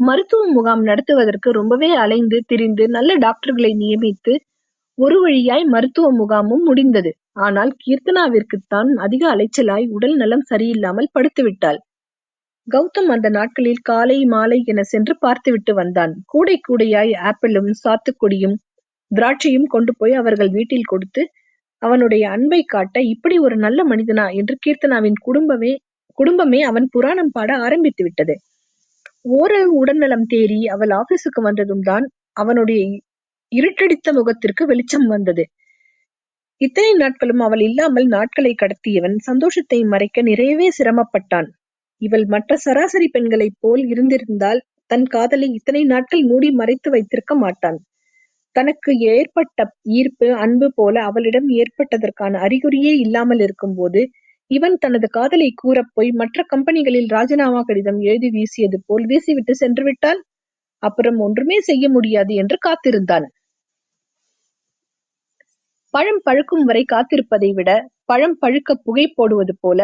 மருத்துவ முகாம் நடத்துவதற்கு ரொம்பவே அலைந்து திரிந்து நல்ல டாக்டர்களை நியமித்து ஒரு வழியாய் மருத்துவ முகாமும் முடிந்தது. ஆனால் கீர்த்தனாவிற்குத்தான் அதிக அலைச்சலாய் உடல் நலம் சரியில்லாமல் படுத்துவிட்டாள் கௌதம் அந்த நாட்களில் காலை மாலை என சென்று பார்த்துவிட்டு வந்தான். கூடை கூடையாய் ஆப்பிளும் சாத்துக்குடியும் திராட்சையும் கொண்டு போய் அவர்கள் வீட்டில் கொடுத்து அவனுடைய அன்பை காட்ட இப்படி ஒரு நல்ல மனிதனா என்று கீர்த்தனாவின் குடும்பமே குடும்பமே அவன் புராணம் பாட ஆரம்பித்து விட்டது. ஓரளவு உடல்நலம் தேறி அவள் ஆபீஸுக்கு வந்ததும் தான் அவனுடைய இருட்டடித்த முகத்திற்கு வெளிச்சம் வந்தது. இத்தனை நாட்களும் அவள் இல்லாமல் நாட்களை கடத்தியவன் சந்தோஷத்தை மறைக்க நிறையவே சிரமப்பட்டான். இவள் மற்ற சராசரி பெண்களைப் போல் இருந்திருந்தால் தன் காதலை இத்தனை நாட்கள் மூடி மறைத்து வைத்திருக்க மாட்டான். தனக்கு ஏற்பட்ட ஈர்ப்பு அன்பு போல அவளிடம் ஏற்பட்டதற்கான அறிகுறியே இல்லாமல் இருக்கும்போது இவன் தனது காதலை கூறப் போய் மற்ற கம்பெனிகளில் ராஜினாமா கடிதம் எழுதி வீசியது போல் வீசிவிட்டு சென்று விட்டான். அப்புறம் ஒன்றுமே செய்ய முடியாது என்று காத்திருந்தான் பழம் பழுக்கும் வரை காத்திருப்பதை விட பழம் பழுக்க புகை போடுவது போல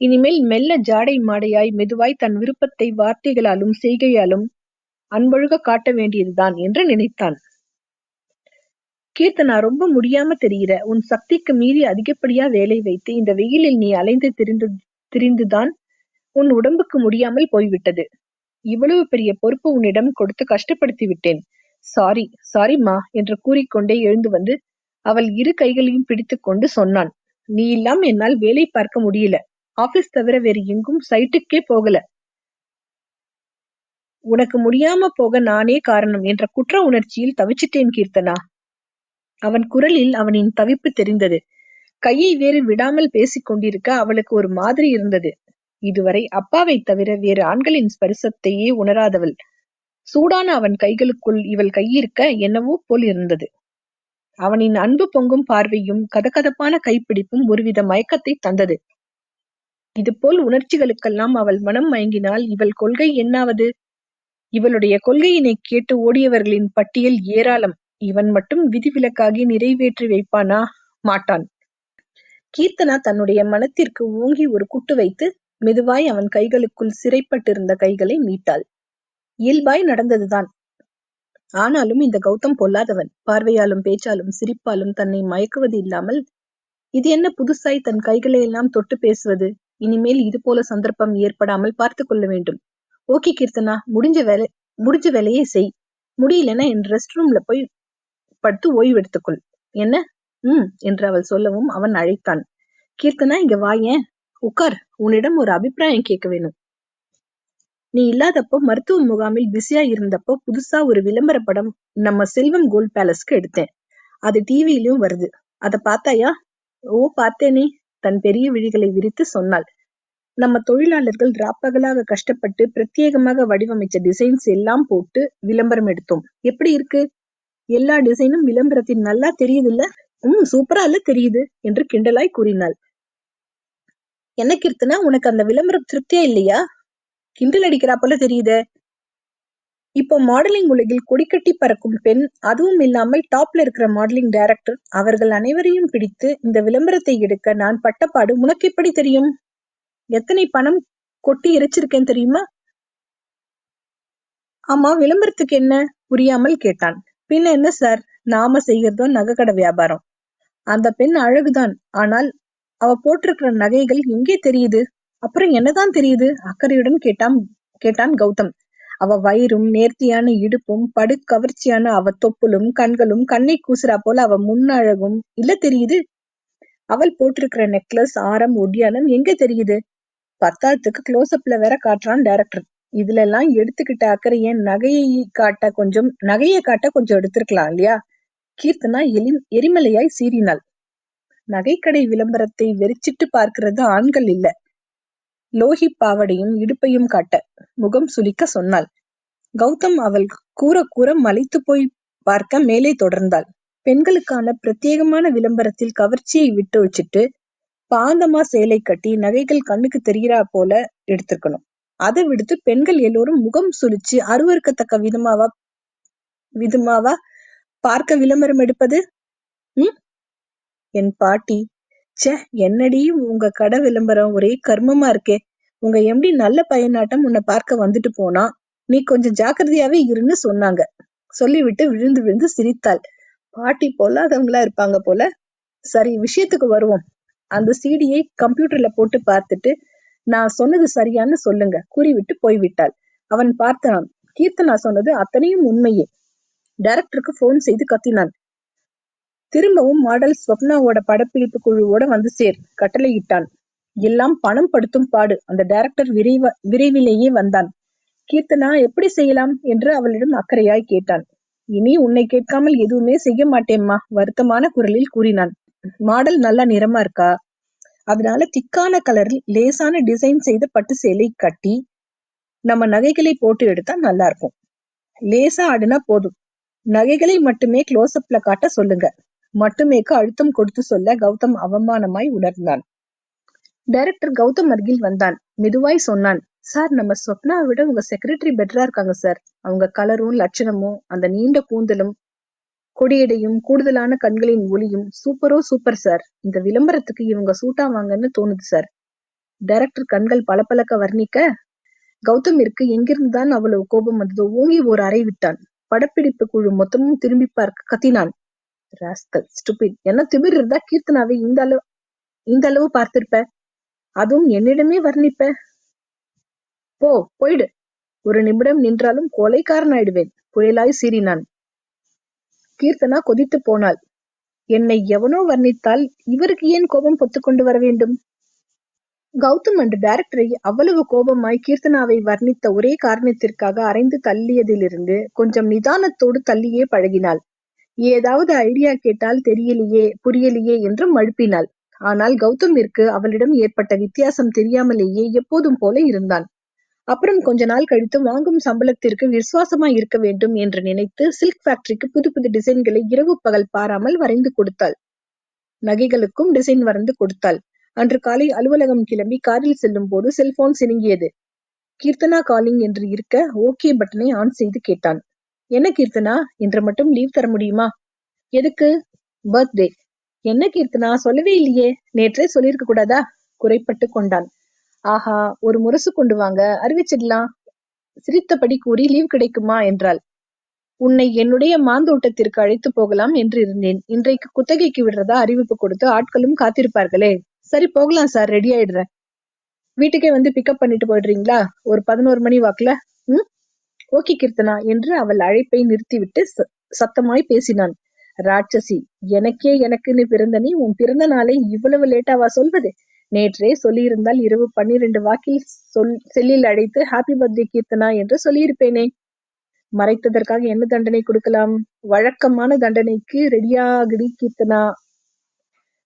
இனிமேல் மெல்ல ஜாடை மாடையாய் மெதுவாய் தன் விருப்பத்தை வார்த்தைகளாலும் செய்கையாலும் அன்பொழுக காட்ட வேண்டியதுதான் என்று நினைத்தான் கீர்த்தனா ரொம்ப முடியாம தெரிகிற உன் சக்திக்கு மீறி அதிகப்படியா வேலை வைத்து இந்த வெயிலில் நீ அலைந்து திரிந்து திரிந்துதான் உன் உடம்புக்கு முடியாமல் போய்விட்டது. இவ்வளவு பெரிய பொறுப்பு உன்னிடம் கொடுத்து கஷ்டப்படுத்தி விட்டேன். சாரி சாரிம்மா என்று கூறிக்கொண்டே எழுந்து வந்து அவள் இரு கைகளையும் பிடித்துக் கொண்டு சொன்னான். நீ இல்லாம என்னால் வேலை பார்க்க முடியல. ஆபீஸ் தவிர வேறு எங்கும் சைட்டுக்கே போகல. உனக்கு முடியாம போக நானே காரணம் என்ற குற்ற உணர்ச்சியில் தவிச்சிட்டேன் கீர்த்தனா. அவன் குரலில் அவனின் தவிப்பு தெரிந்தது. கையை வேறு விடாமல் பேசிக் கொண்டிருக்க அவளுக்கு ஒரு மாதிரி இருந்தது. இதுவரை அப்பாவை தவிர வேறு ஆண்களின் ஸ்பரிசத்தையே உணராதவள். சூடான அவன் கைகளுக்குள் இவள் கையிருக்க என்னவோ போல் இருந்தது. அவனின் அன்பு பொங்கும் பார்வையும் கதகதப்பான கைப்பிடிப்பும் ஒருவித மயக்கத்தை தந்தது. இதுபோல் உணர்ச்சிகளுக்கெல்லாம் அவள் மனம் மயங்கினால் இவள் கொள்கை என்னாவது? இவளுடைய கொள்கையினை கேட்டு ஓடியவர்களின் பட்டியல் ஏராளம். இவன் மட்டும் விதிவிலக்காகி நிறைவேற்றி வைப்பானா? மாட்டான். கீர்த்தனா தன்னுடைய மனத்திற்கு ஓங்கி ஒரு குட்டு வைத்து மெதுவாய் அவன் கைகளுக்குள் சிறைப்பட்டிருந்த கைகளை மீட்டாள். இயல்பாய் நடந்ததுதான். ஆனாலும் இந்த கௌதம் பொல்லாதவன். பார்வையாலும் பேச்சாலும் சிரிப்பாலும் தன்னை மயக்குவது இல்லாமல் இது என்ன புதுசாய் தன் கைகளை எல்லாம் தொட்டு பேசுவது? இனிமேல் இது போல சந்தர்ப்பம் ஏற்படாமல் பார்த்து கொள்ள வேண்டும். ஓகே கீர்த்தனா முடிஞ்ச வேலை முடிஞ்ச வேலையை செய். முடியலன்னா என் ரெஸ்ட் ரூம்ல போய் படுத்து ஓய்வு எடுத்துக்கொள் என்ன? ம் என்று அவள் சொல்லவும் அவன் அழைத்தான். கீர்த்தனா இங்க வாயேன் உட்கார் உன்னிடம் ஒரு அபிப்பிராயம் கேட்க வேணும். நீ இல்லாதப்போ மருத்துவ முகாமில் பிஸியா இருந்தப்போ புதுசா ஒரு விளம்பர படம் நம்ம செல்வம் கோல்ட் பேலஸ்க்கு எடுத்தேன். அது டிவியிலும் வருது. அத பார்த்தாயா? ஓ பார்த்தேனே தன் பெரிய விழிகளை விரித்து சொன்னாள். நம்ம தொழிலாளர்கள் ராப்பகலாக கஷ்டப்பட்டு பிரத்யேகமாக வடிவமைச்ச டிசைன்ஸ் எல்லாம் போட்டு விளம்பரம் எடுத்தோம். எப்படி இருக்கு? எல்லா டிசைனும் விளம்பரத்தில் நல்லா தெரியுதுல்ல? உம் சூப்பரா இல்ல தெரியுது என்று கிண்டலாய் கூறினாள். என்ன கீர்த்தனா உனக்கு அந்த விளம்பரம் திருப்தியா இல்லையா? கிண்டல் அடிக்கிறா போல தெரியுதே. இப்போ மாடலிங் உலகில் கொடிக்கட்டி பறக்கும் பெண் அதுவும் இல்லாமல் டாப்ல இருக்கிற மாடலிங் டைரக்டர் அவர்கள் அனைவரையும் பிடித்து இந்த விளம்பரத்தை எடுக்க நான் பட்டப்பாடு உனக்கு எப்படி தெரியும்? எத்தனை பணம் கொட்டி எரிச்சிருக்கேன் தெரியுமா? ஆமா விளம்பரத்துக்கு என்ன? புரியாமல் கேட்டான். பின்ன என்ன சார்? நாம செய்கிறதோ நகைக்கடை வியாபாரம். அந்த பெண் அழகுதான். ஆனால் அவ போட்டிருக்கிற நகைகள் எங்கே தெரியுது? அப்புறம் என்னதான் தெரியுது? அக்கறையுடன் கேட்டான் கேட்டான் கௌதம். அவ வயிறும் நேர்த்தியான இடுப்பும் படு கவர்ச்சியான அவ தொப்புலும் கண்களும் கண்ணை கூசுறா போல அவ முன்னழகும் இல்ல தெரியுது? அவள் போட்டிருக்கிற நெக்லஸ் ஆரம் ஒடியானம் எங்க தெரியுது? பத்தாத்துக்கு க்ளோஸ்அப்ல வேற காட்டுறான் டைரக்டர் இதுல எல்லாம் எடுத்துக்கிட்ட அக்கறைய நகையை காட்ட கொஞ்சம் நகையை காட்ட கொஞ்சம் எடுத்திருக்கலாம் இல்லையா? கீர்த்தனா எலி எரிமலையாய் சீறினாள். நகைக்கடை விளம்பரத்தை வெறிச்சிட்டு பார்க்கிறது ஆண்கள் இல்ல. லோகி பாவடையும் இடுப்பையும் காட்ட முகம் சுளிக்க சொன்னாள். கௌதம் அவள் கூற கூற மலைத்து போய் பார்க்க மேலே தொடர்ந்தாள். பெண்களுக்கான பிரத்யேகமான விளம்பரத்தில் கவர்ச்சியை விட்டு வச்சுட்டு பாந்தமா சேலை கட்டி நகைகள் கண்ணுக்கு தெரிகிறா போல எடுத்திருக்கணும். அதை விடுத்து பெண்கள் எல்லோரும் முகம் சுழிச்சு அருவறுக்கத்தக்க விதமாவா விதமாவா பார்க்க விளம்பரம் எடுப்பது? உம் என் பாட்டி சே என்னடி உங்க கடை விளம்பரம் ஒரே கர்மமா இருக்கே. உங்க எம்டி நல்ல பையனாட்டம் உன்னை பார்க்க வந்துட்டு போனா நீ கொஞ்சம் ஜாக்கிரதையாவே இருன்னு சொன்னாங்க. சொல்லிவிட்டு விழுந்து விழுந்து சிரித்தாள். பாட்டி பொல்லாதவங்களா இருப்பாங்க போல. சரி விஷயத்துக்கு வருவோம். அந்த சீடியை கம்ப்யூட்டர்ல போட்டு பார்த்துட்டு நான் சொன்னது சரியான்னு சொல்லுங்க. கூறிவிட்டு போய்விட்டாள். அவன் பார்த்தான் கீர்த்தனா சொன்னது அத்தனையும் உண்மையே. டைரக்டருக்கு போன் செய்து கத்தினான். திரும்பவும் மாடல் ஸ்வப்னாவோட படப்பிடிப்பு குழுவோட வந்து சேர் கட்டளையிட்டான். எல்லாம் பணம் படுத்தும் பாடு. அந்த டைரக்டர் விரைவ விரைவிலேயே வந்தான். கீர்த்தனா எப்படி செய்யலாம்? என்று அவளிடம் அக்கறையாய் கேட்டான். இனி உன்னை கேட்காமல் எதுவுமே செய்ய மாட்டேம்மா வருத்தமான குரலில் கூறினான். மாடல் நல்லா நிறமா இருக்கா? அதனால திக்கான கலரில் லேசான டிசைன் செய்த பட்டு சேலை கட்டி நம்ம நகைகளை போட்டு எடுத்தா நல்லா இருக்கும். லேசா ஆடுனா போதும். நகைகளை மட்டுமே க்ளோஸ்அப்ல காட்ட சொல்லுங்க. மட்டுமேக்கு அழுத்தம் கொடுத்து சொல்ல கௌதம் அவமானமாய் உணர்ந்தான். டைரக்டர் கௌதம் அருகில் வந்தான். மெதுவாய் சொன்னான் சார் நம்ம ஸ்வப்னாவை விட உங்க செக்ரட்டரி பெட்டரா இருக்காங்க சார். அவங்க கலரும் லட்சணமும் அந்த நீண்ட கூந்தலும் கொடியடையும் கூடுதலான கண்களின் ஒளியும் சூப்பரோ சூப்பர் சார் இந்த விளம்பரத்துக்கு இவங்க சூட்டாவாங்கன்னு தோணுது சார் டைரக்டர் கண்கள் பளபளக்க வர்ணிக்க கௌதமிற்கு எங்கிருந்துதான் அவ்வளவு கோபம் வந்ததோ ஓங்கி ஓர் அறை விட்டான். படப்பிடிப்பு குழு மொத்தமும் திரும்பி பார்க்க கத்தினான். ராஸ்கல் ஸ்டூபிட் என்ன திமிர் இருந்தா கீர்த்தனாவை இந்த அளவு இந்த அளவு பார்த்திருப்ப? அதுவும் என்னிடமே வர்ணிப்ப? போ போயிடு. ஒரு நிமிடம் நின்றாலும் கொலைக்காரன் ஆயிடுவேன் புயலாய் சீறினான். கீர்த்தனா கொதித்து போனாள். என்னை எவனோ வர்ணித்தால் இவருக்கு ஏன் கோபம் பொத்துக்கொண்டு வர வேண்டும் கௌதம் அன்று டைரக்டரை அவ்வளவு கோபமாய் கீர்த்தனாவை வர்ணித்த ஒரே காரணத்திற்காக அரைந்து தள்ளியதிலிருந்து கொஞ்சம் நிதானத்தோடு தள்ளியே பழகினாள். ஏதாவது ஐடியா கேட்டால் தெரியலையே புரியலையே என்று மழுப்பினாள். ஆனால் கௌதமிற்கு அவளிடம் ஏற்பட்ட வித்தியாசம் தெரியாமலேயே எப்போதும் போல இருந்தான். அப்புறம் கொஞ்ச நாள் கழித்து வாங்கும் சம்பளத்திற்கு விசுவாசமாய் இருக்க வேண்டும் என்று நினைத்து சில்க் ஃபேக்டரிக்கு புது புது டிசைன்களை இரவு பகல் பாராமல் வரைந்து கொடுத்தாள். நகைகளுக்கும் டிசைன் வரைந்து கொடுத்தாள். அன்று காலை அலுவலகம் கிளம்பி காரில் செல்லும் போது செல்போன் சினுங்கியது. கீர்த்தனா காலிங் என்று இருக்க ஓகே பட்டனை ஆன் செய்து கேட்டான். என்ன கீர்த்தனா? என்று மட்டும் லீவ் தர முடியுமா? எதுக்கு? பர்த்டே. என்ன கீர்த்தனா? சொல்லவே இல்லையே. நேற்றே சொல்லியிருக்க கூடாதா? குறைப்பட்டு கொண்டான். ஆஹா ஒரு முரசு கொண்டு வாங்க. அறிவிச்சிடலாம். சிரித்தபடி கூறி லீவ் கிடைக்குமா? என்றாள். உன்னை என்னுடைய மாந்தோட்டத்திற்கு அழைத்து போகலாம் என்று இருந்தேன். இன்றைக்கு குத்தகைக்கு விடுறதா அறிவிப்பு கொடுத்து ஆட்களும் காத்திருப்பார்களே. சரி போகலாம் சார். ரெடி ஆயிடுறேன். வீட்டுக்கே வந்து பிக்கப் பண்ணிட்டு போயிடுறீங்களா? ஒரு பதினோரு மணி வாக்குல? ம் ஓகே கீர்த்தனா என்று அவள் அழைப்பை நிறுத்திவிட்டு சத்தமாய் பேசினான். ராட்சசி எனக்கே எனக்குன்னு பிறந்த நீ உன் பிறந்த நாளை இவ்வளவு லேட்டாவா சொல்வது? நேற்றே சொல்லியிருந்தால் இரவு பன்னிரண்டு வாக்கில் சொல் செல்லில் அழைத்து ஹாப்பி பர்த்டே கீர்த்தனா என்று சொல்லியிருப்பேனே. மறைத்ததற்காக என்ன தண்டனை கொடுக்கலாம்? வழக்கமான தண்டனைக்கு ரெடியாகடி கீர்த்தனா.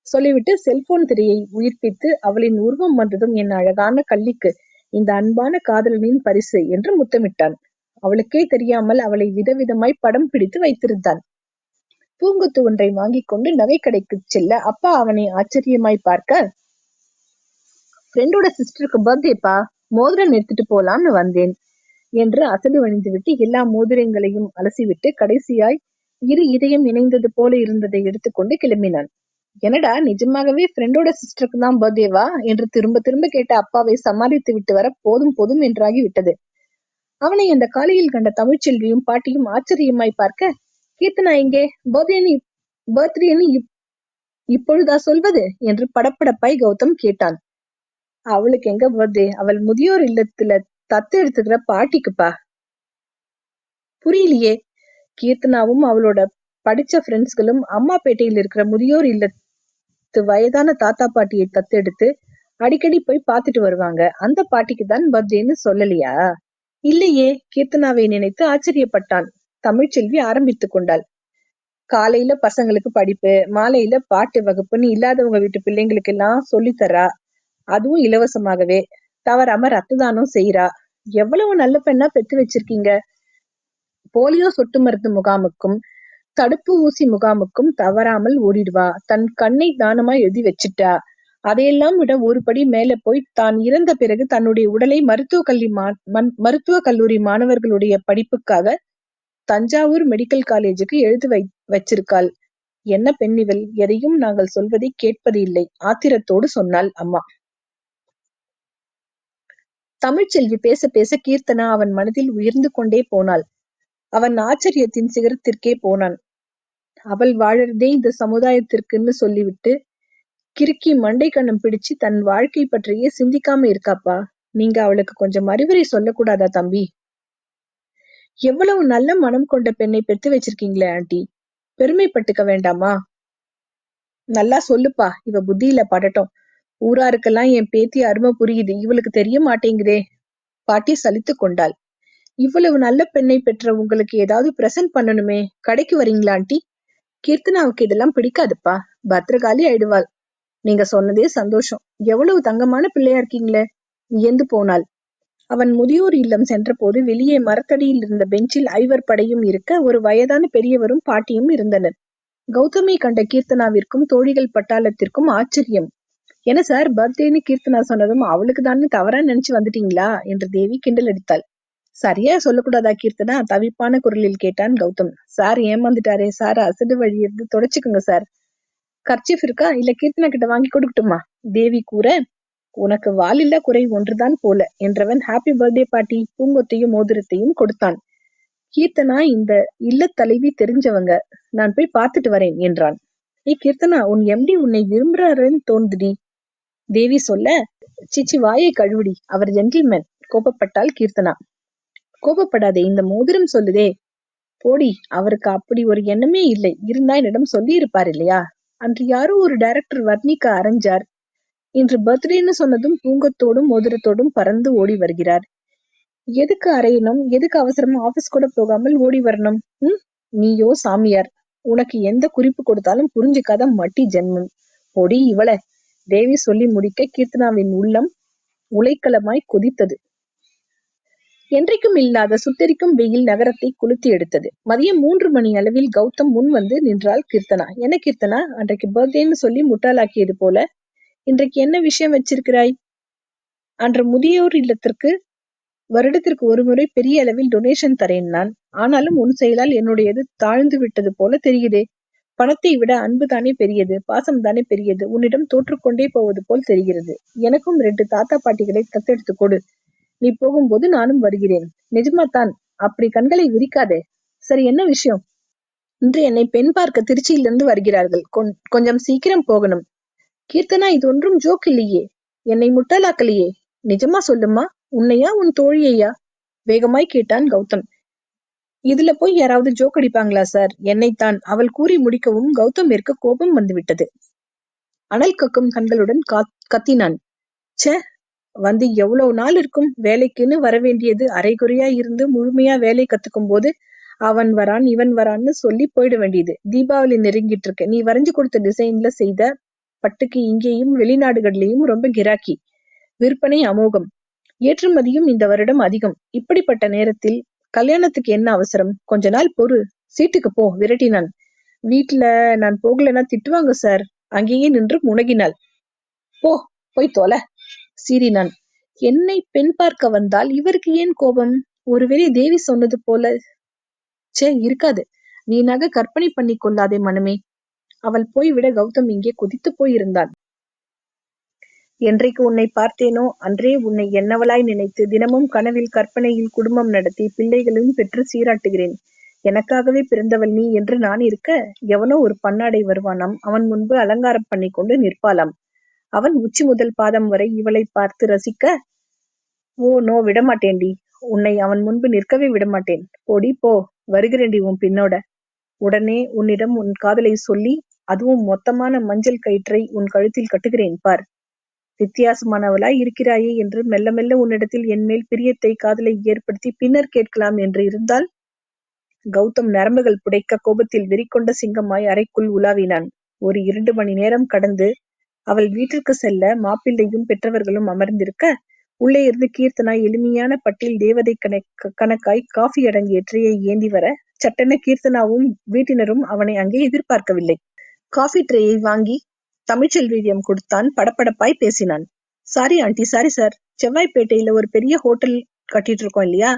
சொல்லிவிட்டு செல்போன் திரையை உயிர்ப்பித்து அவளின் உருவம் வந்ததும் என் அழகான கள்ளிக்கு இந்த அன்பான காதலனின் பரிசு என்று முத்தமிட்டான். அவளுக்கே தெரியாமல் அவளை விதவிதமாய் படம் பிடித்து வைத்திருந்தான். பூங்குத்து ஒன்றை வாங்கிக் கொண்டு நகைக்கடைக்கு செல்ல அப்பா அவனை ஆச்சரியமாய் பார்க்க ஃப்ரெண்டோட சிஸ்டருக்கு பர்த்டேப்பா மோதிரம் எடுத்துட்டு போலாம்னு வந்தேன் என்று அசடு வணிந்துவிட்டு எல்லா மோதிரங்களையும் அலசிவிட்டு கடைசியாய் இரு இதயம் இணைந்தது போல இருந்ததை எடுத்துக்கொண்டு கிளம்பினான். என்னடா நிஜமாகவே ஃப்ரெண்டோட சிஸ்டருக்கு தான் பர்த்டேவா என்று திரும்ப திரும்ப கேட்ட அப்பாவை சமாளித்து விட்டு வர போதும் போதும் என்றாகி விட்டது. அவனை அந்த காலையில் கண்ட தமிழ்ச்செல்வியும் பாட்டியும் ஆச்சரியமாய் பார்க்க கீர்த்தனா எங்கே? பர்த்டேன்னு பர்த்டேன்னு இப்பொழுதா சொல்வது? என்று படப்படப்பாய் கௌதம் கேட்டான். அவளுக்கு எங்க பர்த்டே அவள் முதியோர் இல்லத்துல தத்து எடுத்துக்கிற பாட்டிக்குப்பா. புரியலையே. கீர்த்தனாவும் அவளோட படிச்ச ஃப்ரெண்ட்ஸ்களும் அம்மாப்பேட்டையில் இருக்கிற முதியோர் இல்லத்து வயதான தாத்தா பாட்டியை தத்தெடுத்து அடிக்கடி போய் பார்த்துட்டு வருவாங்க. அந்த பாட்டிக்கு தான் பர்த்டேன்னு சொல்லலையா? இல்லையே. கீர்த்தனாவை நினைத்து ஆச்சரியப்பட்டான். தமிழ்ச்செல்வி ஆரம்பித்துக் கொண்டாள். காலையில பசங்களுக்கு படிப்பு மாலையில பாட்டு வகுப்புன்னு இல்லாதவங்க வீட்டு பிள்ளைங்களுக்கு எல்லாம் சொல்லித்தரா அதுவும் இலவசமாகவே. தவறாம ரத்த தானம் செய்யறா எவ்வளவு நல்ல பெண்ணா பெத்து வச்சிருக்கீங்க? போலியோ சொட்டு மருந்து முகாமுக்கும் தடுப்பு ஊசி முகாமுக்கும் தவறாமல் ஓடிடுவா. தன் கண்ணை தானமா எழுதி வச்சிட்டா. அதையெல்லாம் விட ஒரு படி மேல போய் தான் இறந்த பிறகு தன்னுடைய உடலை மருத்துவ கல்வி மருத்துவ கல்லூரி மாணவர்களுடைய படிப்புக்காக தஞ்சாவூர் மெடிக்கல் காலேஜுக்கு எழுதி வை வச்சிருக்காள். என்ன பெண்ணிவள் எதையும் நாங்கள் சொல்வதை கேட்பது இல்லை ஆத்திரத்தோடு சொன்னாள் அம்மா. தமிழ்ச்செல்வி பேச பேச கீர்த்தனா அவன் மனதில் உயர்ந்து கொண்டே போனாள். அவன் ஆச்சரியத்தின் சிகரத்திற்கே போனான். அவள் வாழறதே இந்த சமுதாயத்திற்குன்னு சொல்லிவிட்டு கிறுக்கி மண்டை கண்ணம் பிடிச்சு தன் வாழ்க்கை பற்றியே சிந்திக்காம இருக்காப்பா? நீங்க அவளுக்கு கொஞ்சம் அறிவுரை சொல்லக்கூடாதா தம்பி? எவ்வளவு நல்ல மனம் கொண்ட பெண்ணை பெத்து வச்சிருக்கீங்களே ஆண்டி. பெருமைப்பட்டுக்க வேண்டாமா? நல்லா சொல்லுப்பா. இவ புத்தியில படட்டும். ஊராருக்கெல்லாம் என் பேத்தி அருமை புரியுது. இவளுக்கு தெரிய மாட்டேங்குதே. பாட்டி சலித்து கொண்டாள். இவ்வளவு நல்ல பெண்ணை பெற்ற உங்களுக்கு ஏதாவது பிரசன்ட் பண்ணணுமே? கடைக்கு வரீங்களா ஆண்டி? கீர்த்தனாவுக்கு இதெல்லாம் பிடிக்காதுப்பா. பத்திரகாலி ஆயிடுவாள். நீங்க சொன்னதே சந்தோஷம். எவ்வளவு தங்கமான பிள்ளையா இருக்கீங்களே? வியந்து போனாள். அவன் முதியோர் இல்லம் சென்றபோது வெளியே மரத்தடியில் இருந்த பெஞ்சில் ஐவர் படையும் இருக்க ஒரு வயதான பெரியவரும் பாட்டியும் இருந்தனர். கௌதமி கண்ட கீர்த்தனாவிற்கும் தோழிகள் பட்டாளத்திற்கும் ஆச்சரியம். என்ன சார் பர்த்டேன்னு கீர்த்தனா சொன்னதும் அவளுக்கு தானே தவறா நினைச்சு வந்துட்டீங்களா? என்று தேவி கிண்டல் அடித்தாள். சரியா சொல்லக்கூடாதா கீர்த்தனா? தவிப்பான குரலில் கேட்டான் கௌதம். சார் ஏமாந்துட்டாரே சார் அசடு வழி இருந்து தொடச்சுக்குங்க சார். கர்ச்சிஃப் இருக்கா? இல்ல கீர்த்தனா கிட்ட வாங்கி கொடுக்கட்டுமா? தேவி கூற உனக்கு வாலில்லா குறை ஒன்றுதான் போல என்றவன் ஹாப்பி பர்த்டே பார்ட்டி பூங்கொத்தையும் மோதிரத்தையும் கொடுத்தான். கீர்த்தனா இந்த இல்ல தலைவி தெரிஞ்சவங்க நான் போய் பார்த்துட்டு வரேன் என்றான். ஏ கீர்த்தனா உன் எம்டி உன்னை விரும்புறாருன்னு தோன்றுடி தேவி சொல்ல சிச்சி வாயை கழுவுடி. அவர் ஜென்டில்மேன் கோபப்பட்டால் கீர்த்தனா. கோபப்படாதே இந்த மோதிரம் சொல்லுதே. போடி அவருக்கு அப்படி ஒரு எண்ணமே இல்லை. இருந்தா என்னிடம் சொல்லி இருப்பார் இல்லையா? அன்று யாரோ ஒரு டைரக்டர் வர்ணிக்க அரைஞ்சார் இன்று பர்த்டேன்னு சொன்னதும் பூங்கத்தோடும் மோதிரத்தோடும் பறந்து ஓடி வருகிறார். எதுக்கு அறையணும்? எதுக்கு அவசரமா ஆபீஸ் கூட போகாமல் ஓடி வரணும்? உம் நீயோ சாமியார். உனக்கு எந்த குறிப்பு கொடுத்தாலும் புரிஞ்சுக்காத மட்டி ஜென்மம். பொடி இவள. தேவி சொல்லி முடிக்க கீர்த்தனாவின் உள்ளம் உலைக்களமாய் கொதித்தது. என்றைக்கும் இல்லாத சுத்தரிக்கும் வெயில் நகரத்தை குளுத்தி எடுத்தது. மதியம் மூன்று மணி அளவில் கௌதம் முன் வந்து நின்றாள் கீர்த்தனா. என்ன கீர்த்தனா? அன்றைக்கு பர்த்டேன்னு சொல்லி முட்டாளாக்கியது போல. இன்றைக்கு என்ன விஷயம் வச்சிருக்கிறாய்? அன்று முதியோர் இல்லத்திற்கு வருடத்திற்கு ஒரு முறை பெரிய அளவில் டொனேஷன் தரேன் நான். ஆனாலும் உன் செயலால் என்னுடையது தாழ்ந்து விட்டது போல தெரியுதே. பணத்தை விட அன்பு தானே பெரியது பாசம் தானே பெரியது. உன்னிடம் தோற்றுக்கொண்டே போவது போல் தெரிகிறது. எனக்கும் ரெண்டு தாத்தா பாட்டிகளை தத்தெடுத்து கொடு. நீ போகும்போது நானும் வருகிறேன். நிஜமாத்தான் அப்படி கண்களை விரிக்காதே. சரி என்ன விஷயம்? இன்று என்னை பெண் பார்க்க திருச்சியிலிருந்து வருகிறார்கள். கொஞ்சம் சீக்கிரம் போகணும். கீர்த்தனா இது ஒன்றும் ஜோக் இல்லையே. என்னை முட்டாளாக்கலையே. நிஜமா சொல்லுமா? உன்னையா உன் தோழியையா? வேகமாய் கேட்டான் கௌதம். இதுல போய் யாராவது ஜோக் அடிப்பாங்களா சார் என்னைத்தான் அவள் கூறி முடிக்கவும் கௌதமிற்கு கோபம் வந்துவிட்டது. அனல் கக்கும் கண்களுடன் கத்தினான். சே வந்து எவ்வளவு நாள் இருக்கும்? வேலைக்குன்னு வர வேண்டியது அரைகுறையா இருந்து முழுமையா வேலை கத்துக்கும் போது அவன் வரான் இவன் வரான்னு சொல்லி போயிட வேண்டியது. தீபாவளி நெருங்கிட்டு இருக்கு. நீ வரைஞ்சு கொடுத்த டிசைன்ல செய்த பட்டுக்கு இங்கேயும் வெளிநாடுகள்லயும் ரொம்ப கிராக்கி. விற்பனை அமோகம். ஏற்றுமதியும் இந்த வருடம் அதிகம். இப்படிப்பட்ட நேரத்தில் கல்யாணத்துக்கு என்ன அவசரம்? கொஞ்ச நாள் பொறு. சீட்டுக்கு போ விரட்டினான் வீட்டுல நான் போகலன்னா திட்டுவாங்க சார். அங்கேயே நின்று முனகினாள். போ போய் தொலை. சீறினான் என்னை பெண் பார்க்க வந்தால் இவருக்கு ஏன் கோபம்? ஒருவேளை தேவி சொன்னது போல சே இருக்காது. நீனாக கற்பனை பண்ணி கொள்ளாதே மனமே. அவள் போய்விட கௌதம் இங்கே கொதித்து போயிருந்தான். என்றைக்கு உன்னை பார்த்தேனோ அன்றே உன்னை என்னவளாய் நினைத்து தினமும் கனவில் கற்பனையில் குடும்பம் நடத்தி பிள்ளைகளையும் பெற்று சீராட்டுகிறேன். எனக்காகவே பிறந்தவள் நீ என்று நான் இருக்க எவனோ ஒரு பன்னாடை வருவானாம் அவன் முன்பு அலங்காரம் பண்ணி கொண்டு நிற்பாளாம். அவன் உச்சி முதல் பாதம் வரை இவளை பார்த்து ரசிக்க ஓ நோ விடமாட்டேன்டி. உன்னை அவன் முன்பு நிற்கவே விடமாட்டேன். போடி போ வருகிறேன்டி உன் பின்னோட. உடனே உன்னிடம் உன் காதலை சொல்லி அதுவும் மொத்தமான மஞ்சள் கயிற்றை உன் கழுத்தில் கட்டுகிறேன் பார். வித்தியாசமானவளாய் இருக்கிறாயே என்று மெல்ல மெல்ல உன்னிடத்தில் என்மேல் பிரியத்தை காதலை ஏற்படுத்தி பின்னர் கேட்கலாம் என்று இருந்தால் கௌதம் நரம்புகள் புடைக்க கோபத்தில் வெறிக்கொண்ட சிங்கமாய் அறைக்குள் உலாவினான். ஒரு இரண்டு மணி நேரம் கடந்து அவள் வீட்டிற்கு செல்ல மாப்பிள்ளையும் பெற்றவர்களும் அமர்ந்திருக்க உள்ளே இருந்து கீர்த்தனா எளிமையான பட்டில் தேவதை கணக்காய் காஃபி அடங்கிய ட்ரேயை ஏந்தி வர சட்டென கீர்த்தனாவும் வீட்டினரும் அவனை அங்கே எதிர்பார்க்கவில்லை. காஃபி ட்ரேயை வாங்கி தமிழ்ச்செல்வியிடம் கொடுத்தான் படப்படப்பாய் பேசினான். சாரி ஆண்டி சாரி சார் செவ்வாய்ப்பேட்டையில ஒரு பெரிய ஹோட்டல் கட்டிட்டு இருக்கோம் இல்லையா?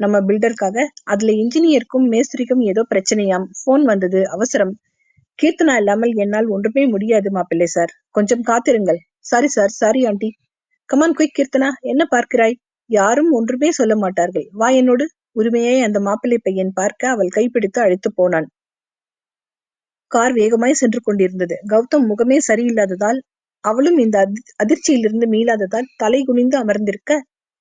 நம்ம பில்டருக்காக. அதுல இன்ஜினியருக்கும் மேஸ்திரிக்கும் ஏதோ பிரச்சனையாம். போன் வந்தது. அவசரம். கீர்த்தனா இல்லாமல் என்னால் ஒன்றுமே முடியாது மாப்பிள்ளை சார் கொஞ்சம் காத்திருங்கள். Sorry sir sorry aunty come on quick Keerthana. என்ன பார்க்கிறாய்? யாரும் ஒன்றுமே சொல்ல மாட்டார்கள். வா என்னோடு. உரிமையை அந்த மாப்பிள்ளை பையன் பார்க்க அவள் கைப்பிடித்து அழைத்து போனான். கார் வேகமாய் சென்று கொண்டிருந்தது. கௌதம் முகமே சரியில்லாததால் அவளும் இந்த அதிர்ச்சியிலிருந்து மீளாததால் தலை குனிந்து அமர்ந்திருக்க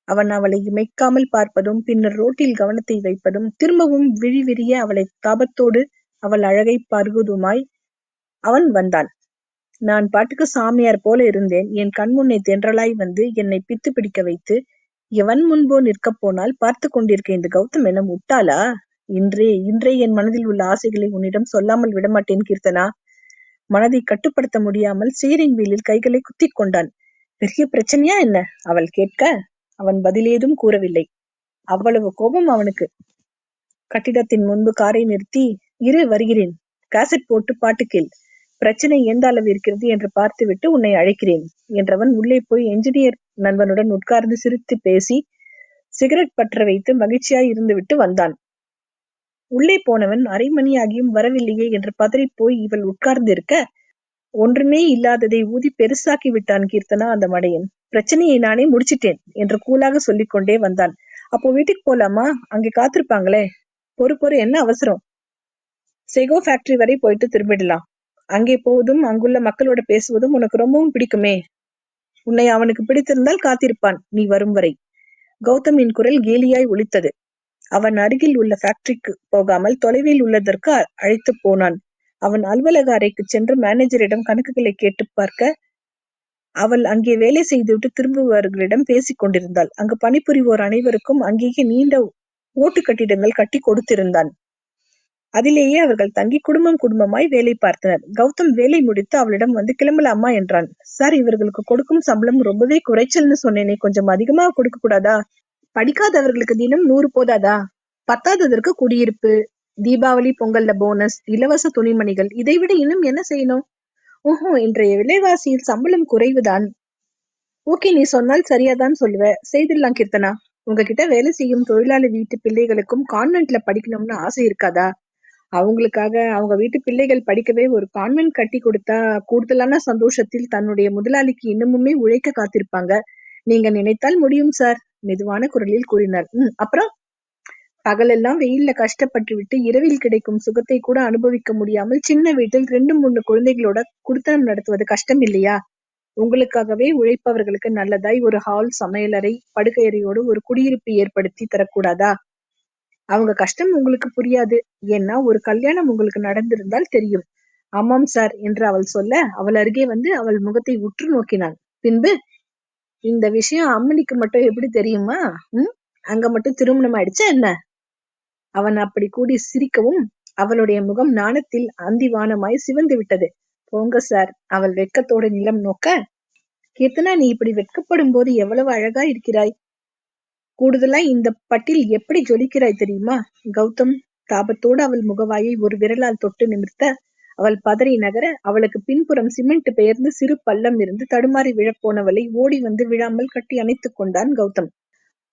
அவன் அவளை இமைக்காமல் பார்ப்பதும் பின்னர் ரோட்டில் கவனத்தை வைப்பதும் திரும்பவும் விழி விரிய அவளை தாபத்தோடு அவள் அழகை பருகுதுமாய் அவன் வந்தான். நான் பாட்டுக்கு சாமியார் போல இருந்தேன். என் கண்முன்னே தென்றலாய் வந்து என்னை பித்து பிடிக்க வைத்து எவன் முன்போ நிற்கப் போனால் பார்த்து கொண்டிருக்க இந்த கௌதம் என்ன முட்டாளா? இன்றே இன்றே என் மனதில் உள்ள ஆசைகளை உன்னிடம் சொல்லாமல் விடமாட்டேன் கீர்த்தனா. மனதை கட்டுப்படுத்த முடியாமல் சீரின் வீலில் கைகளை குத்திக் கொண்டான். பெரிய பிரச்சனையா என்ன? அவள் கேட்க அவன் பதிலேதும் கூறவில்லை. அவ்வளவு கோபம் அவனுக்கு. கட்டிடத்தின் முன்பு காரை நிறுத்தி இரு வருகிறேன். காசட் போட்டு பாட்டு கேள். பிரச்சனை எந்த அளவு இருக்கிறது என்று பார்த்துவிட்டு உன்னை அழைக்கிறேன் என்றவன் உள்ளே போய் என்ஜினியர் நண்பனுடன் உட்கார்ந்து சிரித்து பேசி சிகரெட் பற்ற வைத்து மகிழ்ச்சியாய் இருந்துவிட்டு வந்தான். உள்ளே போனவன் அரை மணியாகியும் வரவில்லையே என்று பதறி போய் இவள் உட்கார்ந்திருக்க ஒன்றுமே இல்லாததை ஊதி பெருசாக்கி விட்டான் கீர்த்தனா அந்த மடையன். பிரச்சனையை நானே முடிச்சிட்டேன் என்று கூலாக சொல்லிக் கொண்டே வந்தான். அப்போ வீட்டுக்கு போலாமா? அங்கே காத்திருப்பாங்களே. பொறு பொறு என்ன அவசரம்? செகோ ஃபேக்டரி வரை போயிட்டு திரும்பிடலாம். அங்கே போவதும் அங்குள்ள மக்களோட பேசுவதும் உனக்கு ரொம்பவும் பிடிக்குமே. உன்னை அவனுக்கு பிடித்திருந்தால் காத்திருப்பான். நீ வரும் வரை. கௌதமின் குரல் கேலியாய் ஒழித்தது அவன் அருகில் உள்ள ஃபேக்டரிக்கு போகாமல் தொலைவில் உள்ளதற்கு அழைத்து போனான். அவன் அலுவலக அறைக்கு சென்று மேனேஜரிடம் கணக்குகளை கேட்டு பார்க்க அவள் அங்கே வேலை செய்துவிட்டு திரும்புபவர்களிடம் பேசிக் கொண்டிருந்தாள். அங்கு பணிபுரிவோர் அனைவருக்கும் அங்கேயே நீண்ட ஓட்டு கட்டிடங்கள் கட்டி கொடுத்திருந்தான். அதிலேயே அவர்கள் தங்கி குடும்பம் குடும்பமாய் வேலை பார்த்தனர். கௌதம் வேலை முடித்து அவளிடம் வந்து கிளம்பலாமா என்றான். சார் இவர்களுக்கு கொடுக்கும் சம்பளம் ரொம்பவே குறைச்சல்னு சொன்னேனே கொஞ்சம் அதிகமா கொடுக்க கூடாதா? படிக்காதவர்களுக்கு தினம் நூறு போதாதா? பத்தாததற்கு குடியிருப்பு தீபாவளி பொங்கல்ல போனஸ் இலவச துணிமணிகள். இதைவிட இன்னும் என்ன செய்யணும்? ஓஹோ இன்றைய விலைவாசியில் சம்பளம் குறைவுதான். ஓகே நீ சொன்னால் சரியாதான் சொல்லுவ. செய்திடலாம் கீர்த்தனா. உங்ககிட்ட வேலை செய்யும் தொழிலாளி வீட்டு பிள்ளைகளுக்கும் கான்வென்ட்ல படிக்கணும்னு ஆசை இருக்காதா? அவங்களுக்காக அவங்க வீட்டு பிள்ளைகள் படிக்கவே ஒரு கான்வென்ட் கட்டி கொடுத்தா கூடுதலான சந்தோஷத்தில் தன்னுடைய முதலாளிக்கு இன்னமுமே உழைக்க காத்திருப்பாங்க. நீங்க நினைத்தால் முடியும் சார். மெதுவான குரலில் கூறினார். உம் அப்புறம்? பகலெல்லாம் வெயில்ல கஷ்டப்பட்டு விட்டு இரவில் கிடைக்கும் சுகத்தை கூட அனுபவிக்க முடியாமல் சின்ன வீட்டில் ரெண்டு மூணு குழந்தைகளோட குடுத்தனம் நடத்துவது கஷ்டம் இல்லையா? உங்களுக்காகவே உழைப்பவர்களுக்கு நல்லதாய் ஒரு ஹால் சமையலறை படுக்கையறையோடு ஒரு குடியிருப்பு ஏற்படுத்தி தரக்கூடாதா? அவங்க கஷ்டம் உங்களுக்கு புரியாது. ஏன்னா ஒரு கல்யாணம் உங்களுக்கு நடந்திருந்தால் தெரியும். ஆமாம் சார் என்று அவள் சொல்ல அவள் அருகே வந்து அவள் முகத்தை உற்று நோக்கினான் பின்பு இந்த விஷயம் அம்மனிக்கு மட்டும் எப்படி தெரியுமா? உம் அங்க மட்டும் திருமணம் ஆயிடுச்சா என்ன? அவன் அப்படி கூடி சிரிக்கவும் அவளுடைய முகம் நாணத்தில் அந்திவானமாய் சிவந்து விட்டது. போங்க சார் அவள் வெட்கத்தோடு நிலம் நோக்க கீர்த்தனா நீ இப்படி வெட்கப்படும் போது எவ்வளவு அழகா இருக்கிறாய்? கூடுதலா இந்த பட்டில் எப்படி ஜொலிக்கிறாய் தெரியுமா? கௌதம் தாபத்தோடு அவள் முகவாயை ஒரு விரலால் தொட்டு நிமிர்த்த அவள் பதறி நகர அவளுக்கு பின்புறம் சிமெண்ட் பெயர்ந்து சிறு பள்ளம் இருந்து தடுமாறி விழப்போனவளை ஓடி வந்து விழாமல் கட்டி அணைத்துக் கொண்டான் கௌதம்.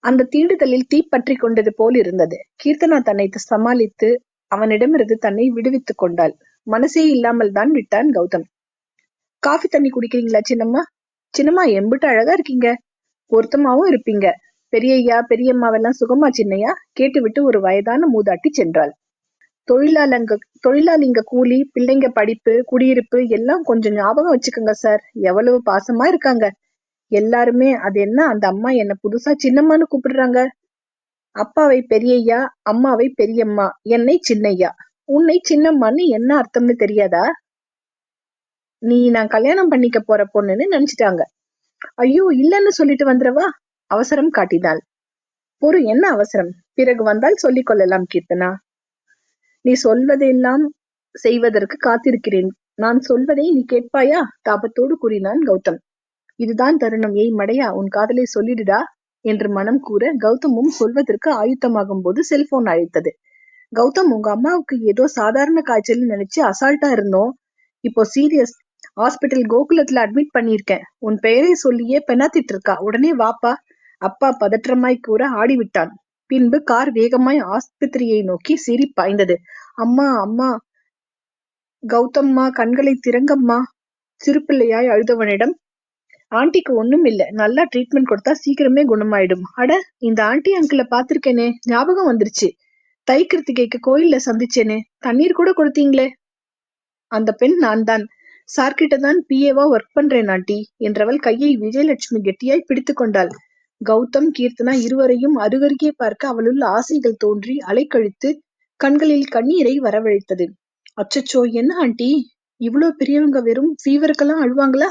அந்த தீண்டுதலில் தீப்பற்றி கொண்டது போல் இருந்தது. கீர்த்தனா தன்னை சமாளித்து அவனிடமிருந்து தன்னை விடுவித்துக் கொண்டாள். மனசே இல்லாமல் தான் விட்டான் கௌதம். காஃபி தண்ணி குடிக்கிறீங்களா சின்னம்மா? சின்னம்மா எம்பிட்டு அழகா இருக்கீங்க. பொருத்தமாவும் இருப்பீங்க. பெரியய்யா பெரியம்மாவெல்லாம் சுகமா சின்னையா? கேட்டுவிட்டு ஒரு வயதான மூதாட்டி சென்றாள். தொழிலாளங்க தொழிலாளிங்க கூலி பிள்ளைங்க படிப்பு குடியிருப்பு எல்லாம் கொஞ்சம் ஞாபகம் வச்சுக்கோங்க சார் எவ்வளவு பாசமா இருக்காங்க. எல்லாருமே அது என்ன? அந்த அம்மா என்ன புதுசா சின்னம்மான்னு கூப்பிடுறாங்க. அப்பாவை பெரியய்யா அம்மாவை பெரியம்மா என்னை சின்னையா உன்னை சின்னம்மான்னு என்ன அர்த்தம்னு தெரியாதா? நீ நான் கல்யாணம் பண்ணிக்க போற பொண்ணுன்னு நினைச்சிட்டாங்க. ஐயோ இல்லன்னு சொல்லிட்டு வந்துடவா? அவசரம் காட்டினாள் பொறு என்ன அவசரம்? பிறகு வந்தால் சொல்லிக் கொள்ளலாம் கீர்த்தனா. நீ சொல்வதெல்லாம் செய்வதற்கு காத்திருக்கிறேன். நான் சொல்வதை நீ கேட்பாயா? தாபத்தோடு கூறினான் கௌதம். இதுதான் தருணம். ஏய் மடையா உன் காதலை சொல்லிடுடா என்று மனம் கூற கௌதமும் சொல்வதற்கு ஆயுத்தமாகும் போது செல்போன் அழைத்தது. கௌதம் உங்க அம்மாவுக்கு ஏதோ சாதாரண காய்ச்சல் நினைச்சு அசால்ட்டா இருந்தோம் இப்போ சீரியஸ் ஹாஸ்பிட்டல் கோகுலத்துல அட்மிட் பண்ணிருக்கேன் உன் பெயரை சொல்லியே பெனாத்திட்டு இருக்கா? உடனே வாப்பா. அப்பா பதற்றமாய் கூற ஆடிவிட்டான். பின்பு கார் வேகமாய் ஆஸ்பத்திரியை நோக்கி சிரி பாய்ந்தது. அம்மா அம்மா கௌதம்மா கண்களை திறங்கம்மா. சிறுபிள்ளையாய் அழுதவனிடம் ஆண்டிக்கு ஒண்ணும் இல்ல. நல்லா ட்ரீட்மெண்ட் கொடுத்தா சீக்கிரமே குணமாயிடும். அட இந்த ஆண்டி அங்கிள பாத்திருக்கேனே ஞாபகம் வந்துருச்சு. தை கிருத்திகைக்கு கோயில்ல சந்திச்சேனே. தண்ணீர் கூட கொடுத்தீங்களே? அந்த பெண் நான் தான் சார்கிட்ட தான் பிஏவா ஒர்க் பண்றேன் ஆண்டி என்றவள் கையை விஜயலட்சுமி கெட்டியாய் பிடித்து கொண்டாள். கௌதம் கீர்த்தனா இருவரையும் அருகருகே பார்க்க அவளுள்ள ஆசைகள் தோன்றி அலைக்கழித்து கண்களில் கண்ணீரை வரவழைத்தது. அச்சச்சோ என்ன ஆண்டி? இவ்வளவு பெரியவங்க வெறும் ஃபீவருக்கெல்லாம் அழுவாங்களா?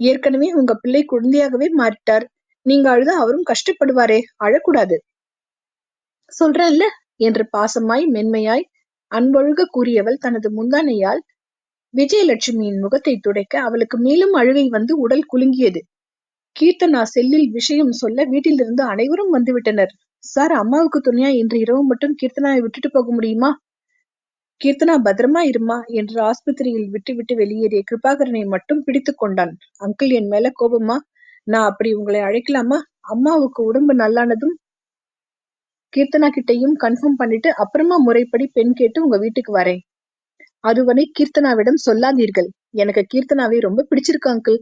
ஏற்கனவே உங்க பிள்ளை குழந்தையாகவே மாறிட்டார். நீங்க அழுதா அவரும் கஷ்டப்படுவாரே அழக்கூடாது. சொல்றேன்ல? என்று பாசமாய் மென்மையாய் அன்பொழுக கூறியவள் தனது முந்தானையால் விஜயலட்சுமியின் முகத்தை துடைக்க அவளுக்கு மேலும் அழுகை வந்து உடல் குலுங்கியது. கீர்த்தனா செல்லில் விஷயம் சொல்ல வீட்டிலிருந்து அனைவரும் வந்துவிட்டனர். சார் அம்மாவுக்கு துணையா இன்று இரவு மட்டும் கீர்த்தனாவை விட்டுட்டு போக முடியுமா? கீர்த்தனா பத்திரமா இருமா? என்று ஆஸ்பத்திரியில் விட்டுவிட்டு வெளியேறிய கிருபாகரனை மட்டும் பிடித்து கொண்டான். அங்கிள் என் மேல கோபமா? நான் அப்படி உங்களை அழைக்கலாமா? அம்மாவுக்கு உடம்பு நல்லானதும் கீர்த்தனா கிட்டையும் கன்ஃபார்ம் பண்ணிட்டு அப்புறமா முறைப்படி பெண் கேட்டு உங்க வீட்டுக்கு வரேன். அதுவரை கீர்த்தனாவிடம் சொல்லாதீர்கள். எனக்கு கீர்த்தனாவை ரொம்ப பிடிச்சிருக்கு அங்கிள்.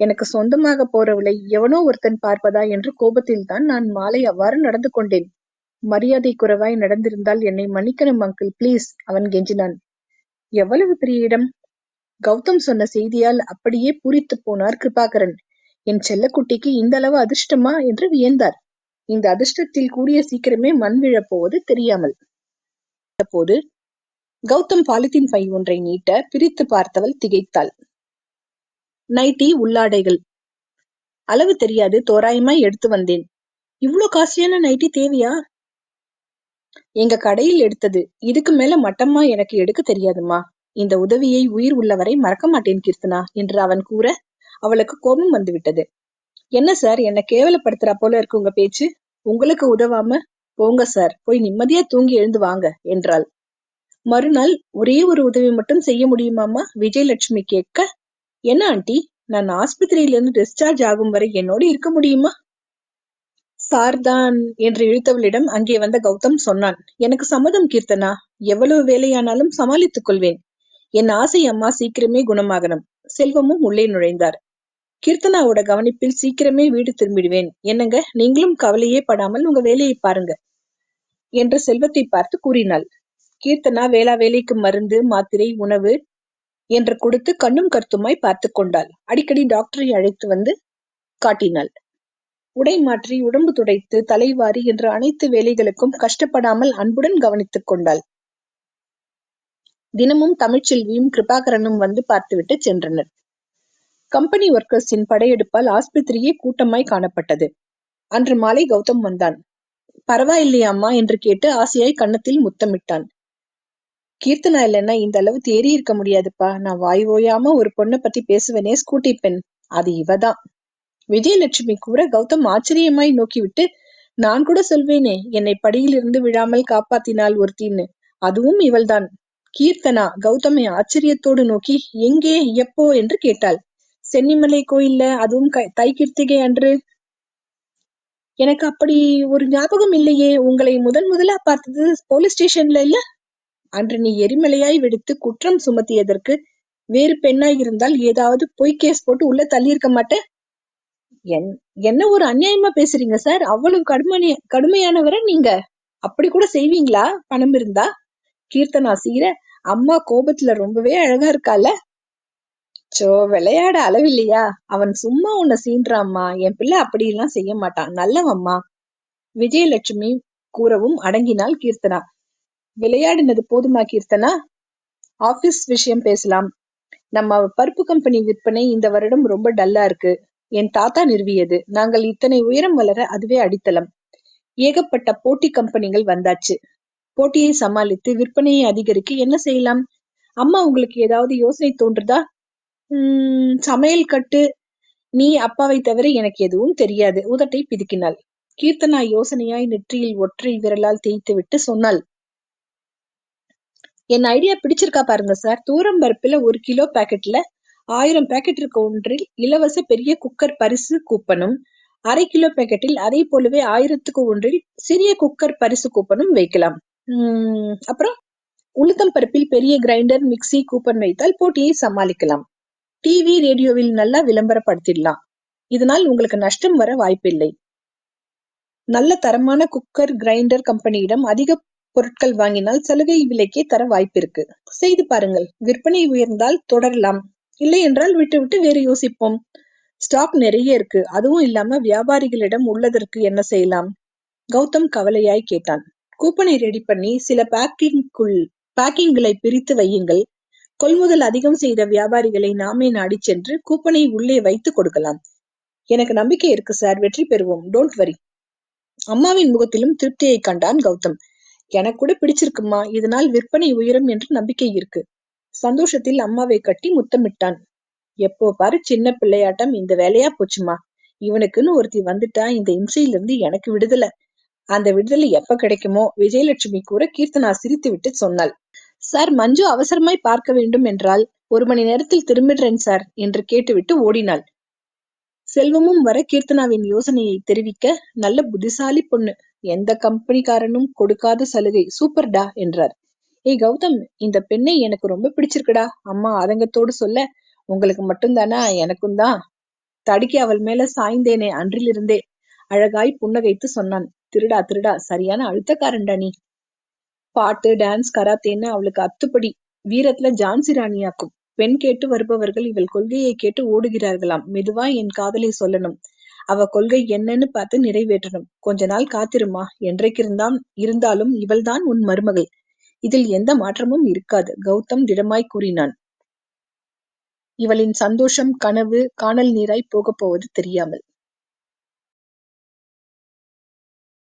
எனக்கு சொந்தமாக போறவளை எவனோ ஒருத்தன் பார்ப்பதா என்று கோபத்தில் தான் நான் மாலை அவ்வாறு நடந்து கொண்டேன். மரியாதை குறைவாய் நடந்திருந்தால் என்னை மன்னிக்கணும் அங்கிள். பிளீஸ் அவன் கெஞ்சினான். எவ்வளவு பெரிய இடம்? கௌதம் சொன்ன செய்தியால் அப்படியே பூரித்து போனார் கிருபாகரன். என் செல்லக்குட்டிக்கு இந்த அளவு அதிர்ஷ்டமா? என்று வியந்தார். இந்த அதிர்ஷ்டத்தில் கூடிய சீக்கிரமே மண் விழப்போவது தெரியாமல். போது கௌதம் பாலித்தீன் பை ஒன்றை நீட்ட பிரித்து பார்த்தவள் திகைத்தாள். நைட்டி உள்ளாடைகள். அளவு தெரியாது தோராயமாய் எடுத்து வந்தேன். இவ்ளோ காஸ்ட்லியான நைட்டி தேவையா? எங்க கடையில் எடுத்தது. இதுக்கு மேல மட்டமா எனக்கு எடுக்க தெரியாதுமா இந்த உதவியை உயிர் உள்ளவரை மறக்க மாட்டேன் கீர்த்தனா என்று அவன் கூற அவளுக்கு கோபம் வந்துவிட்டது. என்ன சார் என்ன கேவலப்படுத்துறா போல இருக்கு உங்க பேச்சு? உங்களுக்கு உதவாம? போங்க சார் போய் நிம்மதியா தூங்கி எழுந்து வாங்க என்றாள். மறுநாள் ஒரே ஒரு உதவி மட்டும் செய்ய முடியுமாமா விஜயலட்சுமி கேட்க என்ன ஆண்டி? நான் ஆஸ்பத்திரியிலிருந்து டிஸ்சார்ஜ் ஆகும் வரை என்னோடு இருக்க முடியுமா? சார்தான் என்று இழுத்தவளிடம் அங்கே வந்த கௌதம் சொன்னான். எனக்கு சம்மதம் கீர்த்தனா எவ்வளவு வேலையானாலும் சமாளித்துக் கொள்வேன். என் ஆசை அம்மா சீக்கிரமே குணமாகணும். செல்வமும் உள்ளே நுழைந்தார். கீர்த்தனாவோட கவனிப்பில் சீக்கிரமே வீடு திரும்பிடுவேன். என்னங்க நீங்களும் கவலையே படாமல் உங்க வேலையை பாருங்க என்று செல்வத்தை பார்த்து கூறினாள். கீர்த்தனா வேளா வேலைக்கு மருந்து மாத்திரை உணவு என்று கொடுத்து கண்ணும் கருத்துமாய் பார்த்து கொண்டாள். அடிக்கடி டாக்டரை அழைத்து வந்து காட்டினாள். உடை மாற்றி உடம்பு துடைத்து தலைவாரி என்ற அனைத்து வேலைகளுக்கும் கஷ்டப்படாமல் அன்புடன் கவனித்துக் கொண்டாள். தினமும் தமிழ்ச்செல்வியும் கிருபாகரனும் வந்து பார்த்துவிட்டு சென்றனர். கம்பெனி ஒர்க்கர்ஸின் படையெடுப்பால் ஆஸ்பத்திரியே கூட்டமாய் காணப்பட்டது. அன்று மாலை கௌதம் வந்தான். பரவாயில்லையாம்மா என்று கேட்டு ஆசையாய் கன்னத்தில் முத்தமிட்டான். கீர்த்தனா இல்லைன்னா இந்த அளவு தேறி இருக்க முடியாதுப்பா. நான் வாய் ஓயாம ஒரு பொண்ணை பத்தி பேசுவேனே ஸ்கூட்டி பெண். அது இவதான். விஜயலட்சுமி கூற கௌதம் ஆச்சரியமாய் நோக்கிவிட்டு நான் கூட சொல்வேனே என்னை படியிலிருந்து விழாமல் காப்பாத்தினாள் ஒருத்தின்னு. அதுவும் இவள்தான். கீர்த்தனா கௌதமை ஆச்சரியத்தோடு நோக்கி எங்கே எப்போ? என்று கேட்டாள். சென்னிமலை கோயில்ல அதுவும் தை கிருத்திகை அன்று. எனக்கு அப்படி ஒரு ஞாபகம் இல்லையே. உங்களை முதன் முதலா பார்த்தது போலீஸ் ஸ்டேஷன்ல இல்ல? அன்று நீ எரிமலையாய் வெடித்து குற்றம் சுமத்தியதற்கு வேறு பெண்ணாய் இருந்தால் ஏதாவது பொய் கேஸ் போட்டு உள்ள தள்ளியிருக்க மாட்டேன்? என்ன ஒரு அநியாயமா பேசுறீங்க சார்? அவ்வளவு கடுமையான கடுமையானவரை நீங்க? அப்படி கூட செய்வீங்களா? பணம் இருந்தா? கீர்த்தனா சீர அம்மா கோபத்துல ரொம்பவே அழகா இருக்கால. சோ விளையாட அளவில்லையா? அவன் சும்மா உன்னை சீன்றாம்மா. என் பிள்ளை அப்படி எல்லாம் செய்ய மாட்டான். நல்லவம்மா. விஜயலட்சுமி கூறவும் அடங்கினாள் கீர்த்தனா. விளையாடினது போதுமா கீர்த்தனா ஆபீஸ் விஷயம் பேசலாம். நம்ம பருப்பு கம்பெனி விற்பனை இந்த வருடம் ரொம்ப டல்லா இருக்கு. என் தாத்தா நிறுவியது. நாங்கள் இத்தனை உயரம் வளர அதுவே அடித்தளம். ஏகப்பட்ட போட்டி கம்பெனிகள் வந்தாச்சு. போட்டியை சமாளித்து விற்பனையை அதிகரிக்க என்ன செய்யலாம்? அம்மா உங்களுக்கு ஏதாவது யோசனை தோன்றுதா? உம் சமையல் கட்டு. நீ அப்பாவை தவிர எனக்கு எதுவும் தெரியாது. உதட்டை பிதுக்கினாள். கீர்த்தனா யோசனையாய் நெற்றியில் ஒற்றை விரலால் தேய்த்து விட்டு சொன்னாள். என் ஐடியா பிடிச்சிருக்கா பாருங்க சார் தூரம் பருப்புல ஒரு கிலோ பாக்கெட்ல ஆயிரம் பேக்கெட் இருக்க ஒன்றில் இலவச பெரிய குக்கர் பரிசு கூப்பனும் அரை கிலோ பேக்கெட்டில் அதே போலவே ஆயிரத்துக்கு ஒன்றில் சிறிய குக்கர் பரிசு கூப்பனும் வைக்கலாம். உம் அப்புறம் உளுத்தம் பருப்பில் பெரிய கிரைண்டர் மிக்சி கூப்பன் வைத்தால் போட்டியை சமாளிக்கலாம். டிவி ரேடியோவில் நல்லா விளம்பரப்படுத்திடலாம். இதனால் உங்களுக்கு நஷ்டம் வர வாய்ப்பில்லை. நல்ல தரமான குக்கர் கிரைண்டர் கம்பெனியிடம் அதிக பொருட்கள் வாங்கினால் சலுகை விலைக்கே தர வாய்ப்பிருக்கு. செய்து பாருங்கள். விற்பனை உயர்ந்தால் தொடரலாம். இல்லை என்றால் விட்டு விட்டு வேறு யோசிப்போம். ஸ்டாக் நிறைய இருக்கு. அதுவும் இல்லாம வியாபாரிகளிடம் உள்ளதற்கு என்ன செய்யலாம்? கௌதம் கவலையாய் கேட்டான். கூப்பனை ரெடி பண்ணி சில பேக்கிங்குள் பேக்கிங்களை பிரித்து வையுங்கள். கொள்முதல் அதிகம் செய்த வியாபாரிகளை நாமே நாடி சென்று கூப்பனை உள்ளே வைத்து கொடுக்கலாம். எனக்கு நம்பிக்கை இருக்கு சார். வெற்றி பெறுவோம். டோன்ட் வரி அம்மாவின் முகத்திலும் திருப்தியை கண்டான் கௌதம். எனக்கு கூட பிடிச்சிருக்குமா? இதனால் விற்பனை உயரும் என்று நம்பிக்கை இருக்கு. சந்தோஷத்தில் அம்மாவை கட்டி முத்தமிட்டான். எப்போ பாரு சின்ன பிள்ளையாட்டம் இந்த வேலையா போச்சுமா? இவனுக்குன்னு ஒருத்தி வந்துட்டா இந்த இம்சையிலிருந்து எனக்கு விடுதலை. அந்த விடுதலை எப்ப கிடைக்குமோ? விஜயலட்சுமி கூற கீர்த்தனா சிரித்து விட்டு சொன்னாள். சார் மஞ்சு அவசரமாய் பார்க்க வேண்டும் என்றால் ஒரு மணி நேரத்தில் திரும்பிடுறேன் சார் என்று கேட்டுவிட்டு ஓடினாள். செல்வமும் வர கீர்த்தனாவின் யோசனையை தெரிவிக்க நல்ல புத்திசாலி பொண்ணு. எந்த கம்பெனிக்காரனும் கொடுக்காத சலுகை. சூப்பர்டா என்றார். ஏய் கௌதம் இந்த பெண்ணை எனக்கு ரொம்ப பிடிச்சிருக்குடா. அம்மா ஆதங்கத்தோடு சொல்ல உங்களுக்கு மட்டும்தானா? எனக்கும் தான். தடுக்கி அவள் மேல சாய்ந்தேனே அன்றிலிருந்தே அழகாய் புன்னகைத்து சொன்னான். திருடா திருடா சரியான அழுத்தக்காரன்டா நீ. பாட்டு டான்ஸ் கராத்தேன்னு அவளுக்கு அத்துப்படி வீரத்துல ஜான்சி ராணியாக்கும். பெண் கேட்டு வருபவர்கள் இவள் கொள்கையை கேட்டு ஓடுகிறார்களாம். மெதுவா என் காதலை சொல்லணும். அவ கொள்கை என்னன்னு பார்த்து நிறைவேற்றணும். கொஞ்ச நாள் காத்திருமா? என்றைக்கிருந்தாம் இருந்தாலும் இவள்தான் உன் மருமகள். இதில் எந்த மாற்றமும் இருக்காது கௌதம் திடமாய் கூறினான். இவளின் சந்தோஷம் கனவு காணல் நீராய் போகப் போவது தெரியாமல்.